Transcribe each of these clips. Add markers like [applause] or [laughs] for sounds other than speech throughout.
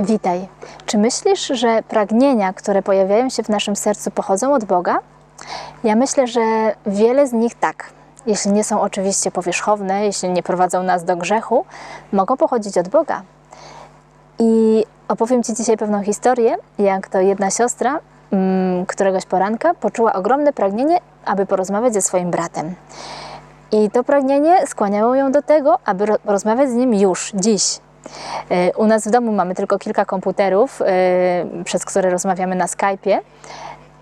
Witaj. Czy myślisz, że pragnienia, które pojawiają się w naszym sercu, pochodzą od Boga? Ja myślę, że wiele z nich tak. Jeśli nie są oczywiście powierzchowne, jeśli nie prowadzą nas do grzechu, mogą pochodzić od Boga. I opowiem Ci dzisiaj pewną historię, jak to jedna siostra mm, któregoś poranka poczuła ogromne pragnienie, aby porozmawiać ze swoim bratem. I to pragnienie skłaniało ją do tego, aby ro- rozmawiać z nim już, dziś. E, U nas w domu mamy tylko kilka komputerów, e, przez które rozmawiamy na Skype'ie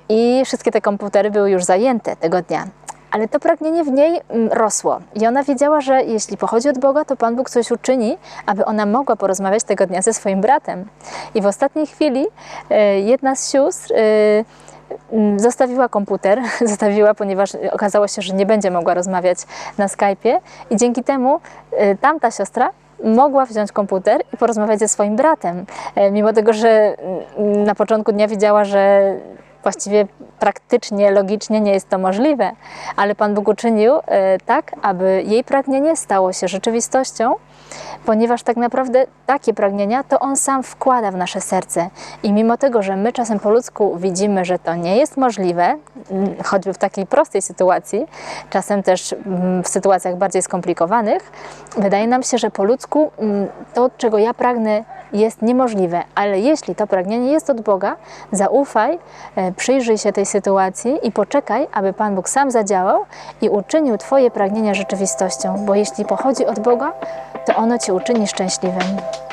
i wszystkie te komputery były już zajęte tego dnia. Ale to pragnienie w niej mm, rosło i ona wiedziała, że jeśli pochodzi od Boga, to Pan Bóg coś uczyni, aby ona mogła porozmawiać tego dnia ze swoim bratem. I w ostatniej chwili e, jedna z sióstr mm, zostawiła komputer, [laughs] zostawiła, ponieważ okazało się, że nie będzie mogła rozmawiać na Skype'ie i dzięki temu tamta siostra mogła wziąć komputer i porozmawiać ze swoim bratem. E, Mimo tego, że na początku dnia widziała, że właściwie praktycznie, logicznie nie jest to możliwe, ale Pan Bóg uczynił e, tak, aby jej pragnienie stało się rzeczywistością, ponieważ tak naprawdę takie pragnienia to On sam wkłada w nasze serce. I mimo tego, że my czasem po ludzku widzimy, że to nie jest możliwe, choćby w takiej prostej sytuacji, czasem też mm, w sytuacjach bardziej skomplikowanych, wydaje nam się, że po ludzku mm, to, czego ja pragnę, jest niemożliwe, ale jeśli to pragnienie jest od Boga, zaufaj, e, przyjrzyj się tej sytuacji i poczekaj, aby Pan Bóg sam zadziałał i uczynił Twoje pragnienia rzeczywistością, bo jeśli pochodzi od Boga, to ono Cię uczyni szczęśliwym.